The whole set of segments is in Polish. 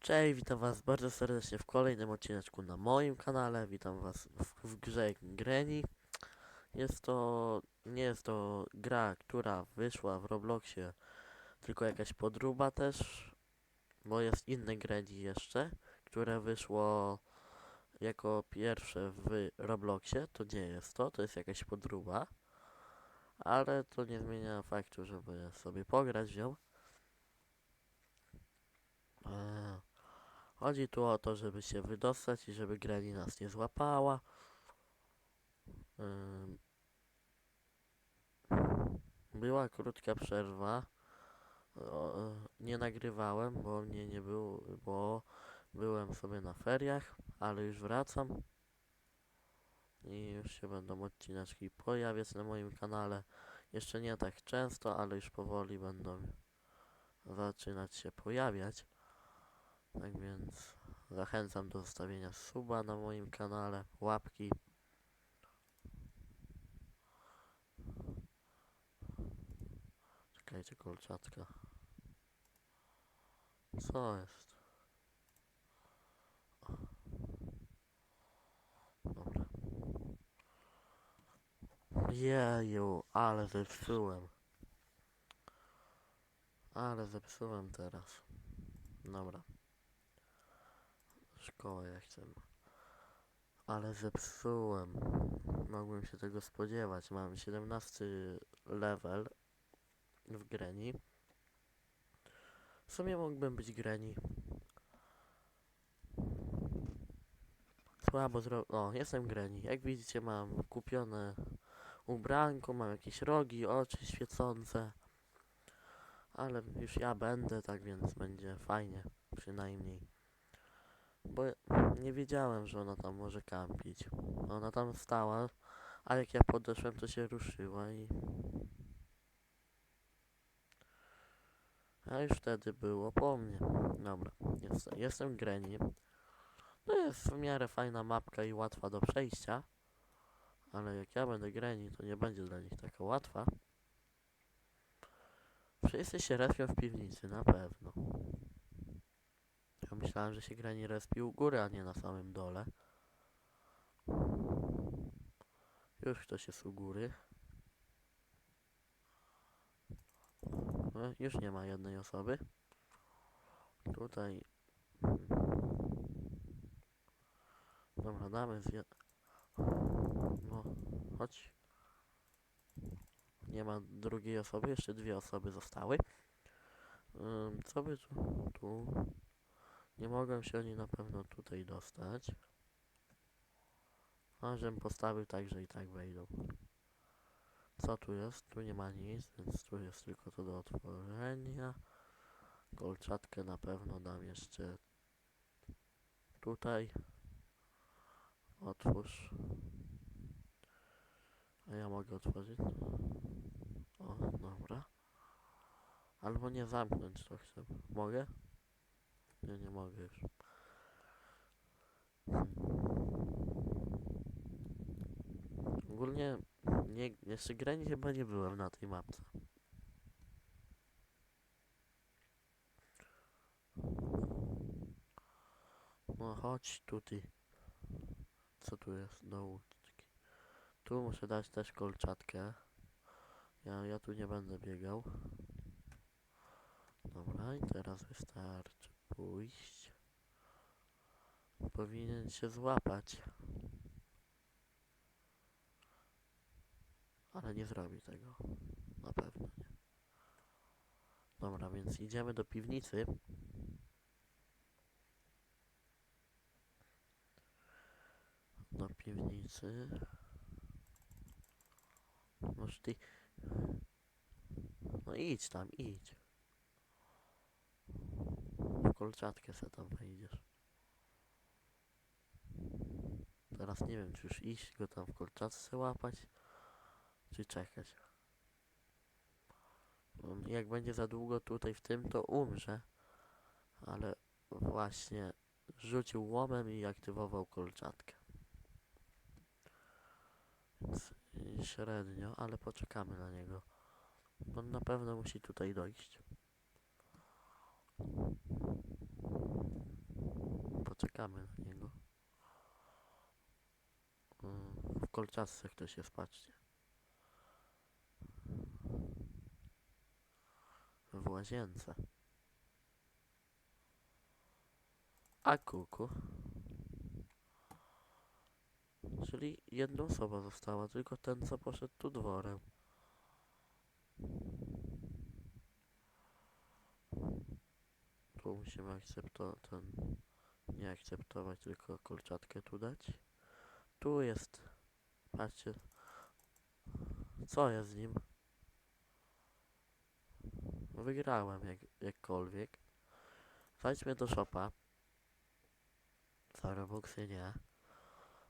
Cześć, witam was bardzo serdecznie w kolejnym odcineczku na moim kanale. Witam was w, w grze. Jest to, nie jest to gra, która wyszła w Robloxie, tylko jakaś podróba też, bo jest inne Granny jeszcze, które wyszło jako pierwsze w Robloxie. To nie jest to, to jest jakaś podróba, ale to nie zmienia faktu, żeby sobie pograć w nią. Eee. Chodzi tu o to, żeby się wydostać i żeby Granny nas nie złapała. Była krótka przerwa. Nie nagrywałem, bo mnie nie było, bo byłem sobie na feriach, ale już wracam. I już się będą odcineczki pojawiać na moim kanale. Jeszcze nie tak często, ale już powoli będą zaczynać się pojawiać. Tak więc zachęcam do zostawienia suba na moim kanale, łapki. Czekajcie, kolczatka. Co jest? Dobra. Jeju, ale zepsułem. Ale zepsułem teraz. Dobra. Szkołę chcę. Ale zepsułem. Mogłem się tego spodziewać. Mam 17 level w Greni. W sumie mógłbym być Greni. Słabo zro... O, jestem Greni. Jak widzicie mam kupione ubranko, mam jakieś rogi, oczy świecące. Ale już ja będę, tak więc będzie fajnie. Przynajmniej. Bo nie wiedziałem, że ona tam może kampić. Ona tam stała, a jak ja podeszłem, to się ruszyła i... A już wtedy było po mnie. Dobra, jest, jestem Granny. To jest w miarę fajna mapka i łatwa do przejścia. Ale jak ja będę Granny, to nie będzie dla nich taka łatwa. Wszyscy się respią w piwnicy, na pewno. Myślałem, że się Granny respi u góry, a nie na samym dole. Już ktoś jest u góry. E, Już nie ma jednej osoby. Tutaj. Dobra, damy zje... No, chodź. Nie ma drugiej osoby, jeszcze dwie osoby zostały. Ym, co by tu... tu... Nie mogą się oni na pewno tutaj dostać. A żem postawił tak, że i tak wejdą. Co tu jest? Tu nie ma nic, więc tu jest tylko to do otworzenia. Kolczatkę na pewno dam jeszcze tutaj. Otwórz. A ja mogę otworzyć? O, dobra. Albo nie zamknąć to chcę. Mogę? Nie, nie mogę już. Ogólnie nie, jeszcze grani chyba nie byłem na tej mapce. No chodź tutaj. Co tu jest? Do. Tu muszę dać też kolczatkę. Ja, ja tu nie będę biegał. Dobra, i teraz wystarczy pójść. Powinien się złapać. Ale nie zrobi tego. Na pewno nie. Dobra, więc idziemy do piwnicy. Do piwnicy. Może ty... No idź tam, idź. W kolczatkę se tam wejdziesz. Teraz nie wiem, czy już iść go tam w kolczatce łapać, czy czekać. Jak będzie za długo tutaj w tym, to umrze. Ale właśnie rzucił łomem i aktywował kolczatkę. Więc i średnio, ale poczekamy na niego. On na pewno musi tutaj dojść. Czekamy na niego. Mm, W kolczasce ktoś jest, patrzcie. W łazience. A kuku. Czyli jedna osoba została, tylko ten, co poszedł tu dworem. Tu musimy akceptować ten. Nie akceptować, tylko kolczatkę tu dać. Tu jest. Patrzcie. Co jest z nim? Wygrałem jak, jakkolwiek. Wejdźmy do shopa. Za Robuxy nie.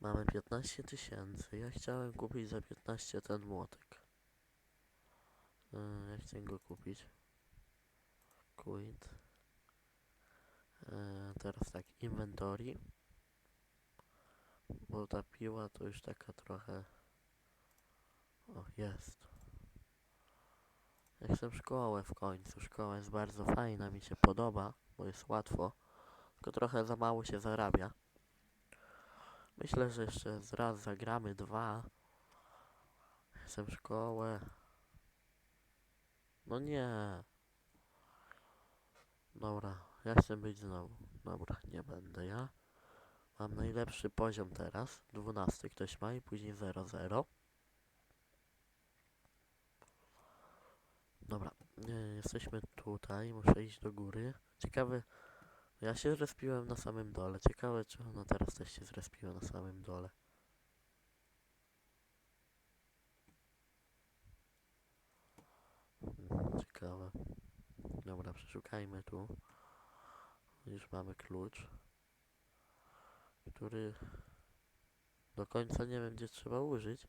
Mamy 15 tysięcy. Ja chciałem kupić za 15 ten młotek. Yy, ja chcę go kupić. Quit. Yy, teraz tak, inventory. Bo ta piła to już taka trochę... O, jest. Ja chcę szkołę w końcu. Szkoła jest bardzo fajna, mi się podoba, bo jest łatwo. Tylko trochę za mało się zarabia. Myślę, że jeszcze raz zagramy dwa. Chcę szkołę. No nie. Dobra, ja chcę być znowu. Dobra, nie będę ja. Mam najlepszy poziom teraz. 12 ktoś ma i później 0-0. Dobra, jesteśmy tutaj. Muszę iść do góry. Ciekawe. Ja się zrespiłem na samym dole. Ciekawe, czy ona teraz też się zrespiła na samym dole. Hmm, Ciekawe. Dobra, przeszukajmy tu. Już mamy klucz, który do końca nie wiem, gdzie trzeba użyć.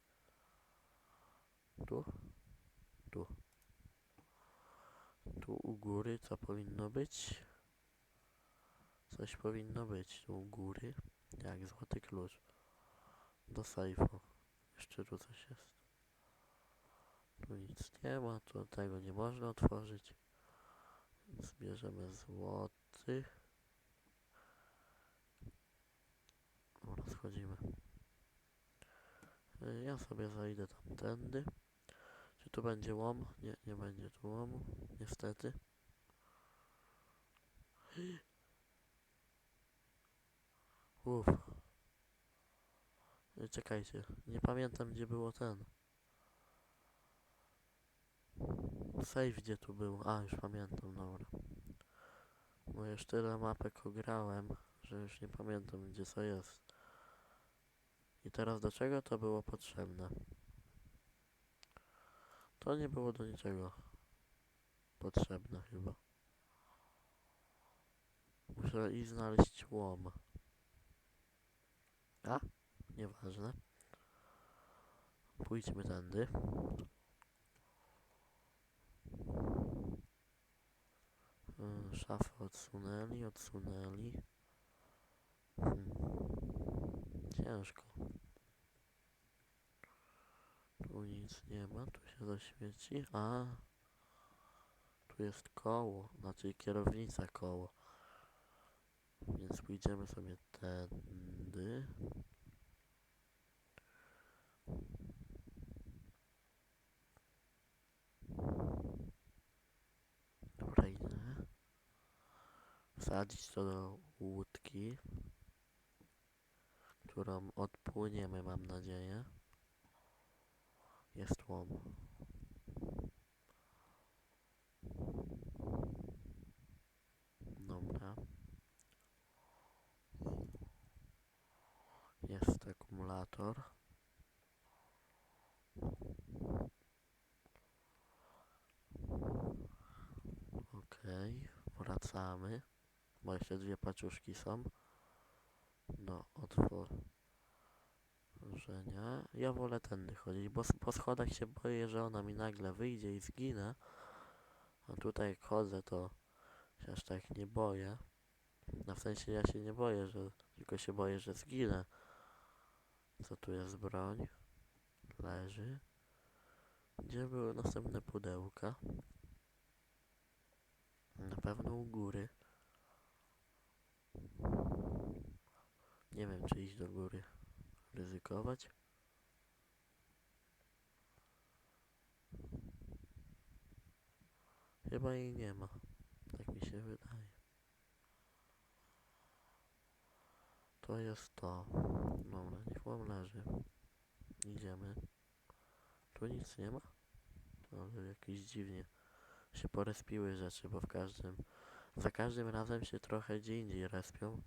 Tu? Tu. Tu u góry co powinno być? Coś powinno być tu u góry. Jak złoty klucz. Do sejfu. Jeszcze tu coś jest. Tu nic nie ma, tu tego nie można otworzyć. Więc bierzemy złoty. Dobra, schodzimy. Y, Ja sobie zajdę tamtędy. Czy tu będzie łom? Nie, nie będzie tu łomu. Niestety. Uff. Y, Czekajcie, nie pamiętam gdzie było ten. Save gdzie tu był? A, już pamiętam, dobra. Bo już tyle mapek ograłem, że już nie pamiętam gdzie co jest. I teraz do czego to było potrzebne? To nie było do niczego potrzebne chyba. Muszę i znaleźć łom. A? Nieważne. Pójdźmy tędy. Yy, Szafę odsunęli, odsunęli. Hmm. Ciężko. Tu nic nie ma, tu się zaświeci. A, tu jest koło, znaczy kierownica koło. Więc pójdziemy sobie tędy. Dobra. Wsadzić to do łódki, którą odpłyniemy, mam nadzieję. Jest łom. Dobra. Jest akumulator. Okej, wracamy. Bo jeszcze dwie paczuszki są. Do otworzenia. Ja wolę tędy chodzić, bo po schodach się boję, że ona mi nagle wyjdzie i zginę. A tutaj jak chodzę, to się aż tak nie boję. Na w sensie ja się nie boję, że tylko się boję, że zginę. Co tu jest broń? Leży. Gdzie były następne pudełka? Na pewno u góry. Nie wiem, czy iść do góry. Ryzykować. Chyba jej nie ma. Tak mi się wydaje. To jest to. Dobra, niech wam leży. Idziemy. Tu nic nie ma? Ale jakieś dziwnie się porespiły rzeczy, bo w każdym... Za każdym razem się trochę gdzie indziej respią.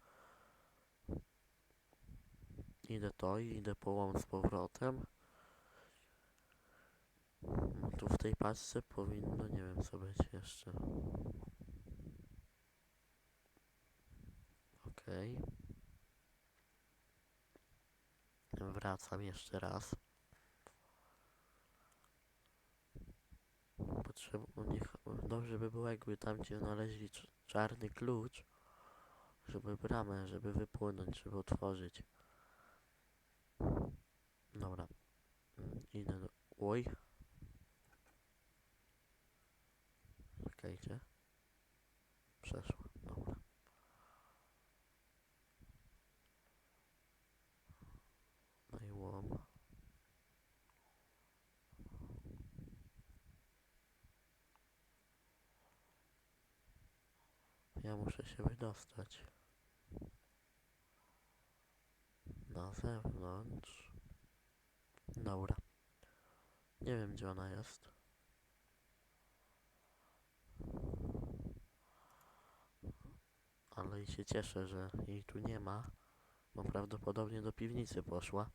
Idę to i idę połam z powrotem. No tu w tej paczce powinno, nie wiem co być jeszcze. Okej. Wracam jeszcze raz. Potrzeb... Niech... Dobrze by było jakby tam gdzie znaleźli cz- czarny klucz. Żeby bramę, żeby wypłynąć, żeby otworzyć. Dobra. Idę do... Oj. Czekajcie. Przeszło. Dobra. No i łom. Ja muszę się wydostać. Na zewnątrz. Dobra. Nie wiem gdzie ona jest. Ale się cieszę, że jej tu nie ma. Bo prawdopodobnie do piwnicy poszła.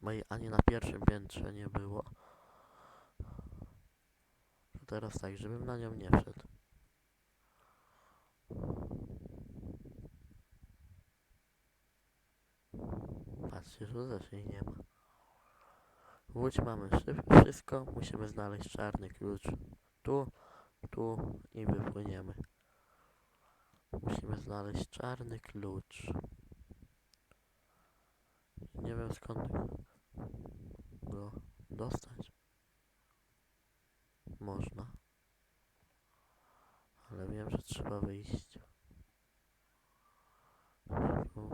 Bo jej ani na pierwszym piętrze nie było. To teraz tak, żebym na nią nie wszedł. Tu też jej nie ma. Łódź mamy wszystko, musimy znaleźć czarny klucz. Tu, tu i wypłyniemy. Musimy znaleźć czarny klucz. Nie wiem skąd go dostać. Można. Ale wiem, że trzeba wyjść. Tu.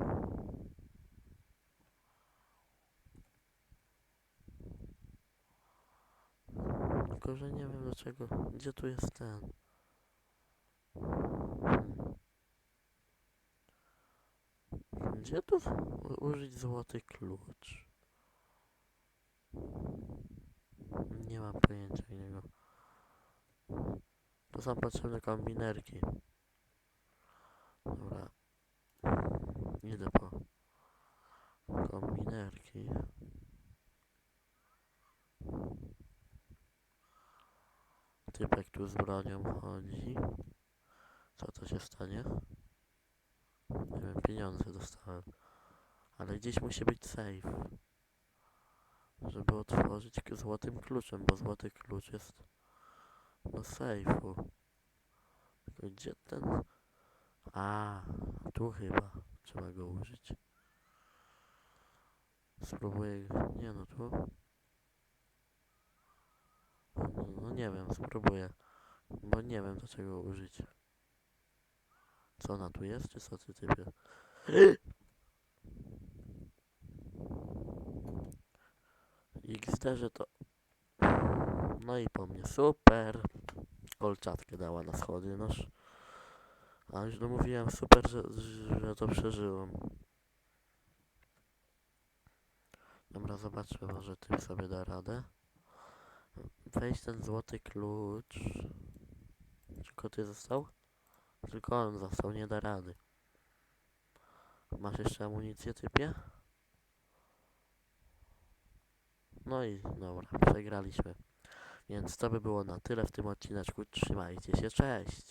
Tylko, że nie wiem dlaczego. Gdzie tu jest ten? Gdzie tu użyć złoty klucz? Nie mam pojęcia innego. To są potrzebne kombinerki. Dobra. Idę po kombinerki. Typek tu z bronią chodzi. Co to się stanie? Nie wiem, pieniądze dostałem. Ale gdzieś musi być safe. Żeby otworzyć złotym kluczem, bo złoty klucz jest do. Tylko gdzie ten... A, tu chyba trzeba go użyć. Spróbuję... Nie no, tu... No, no nie wiem, spróbuję. Bo nie wiem do czego użyć. Co ona tu jest, czy co ty typie? Że to... No i po mnie, super! Kolczatkę dała na schody, noż. A już mówiłem, super, że, że to przeżyłem. Dobra, zobaczmy, może tym sobie da radę. Weź ten złoty klucz. Tylko ty został? Tylko on został, nie da rady. Masz jeszcze amunicję, typie? No i dobra, przegraliśmy. Więc to by było na tyle w tym odcineczku. Trzymajcie się, cześć!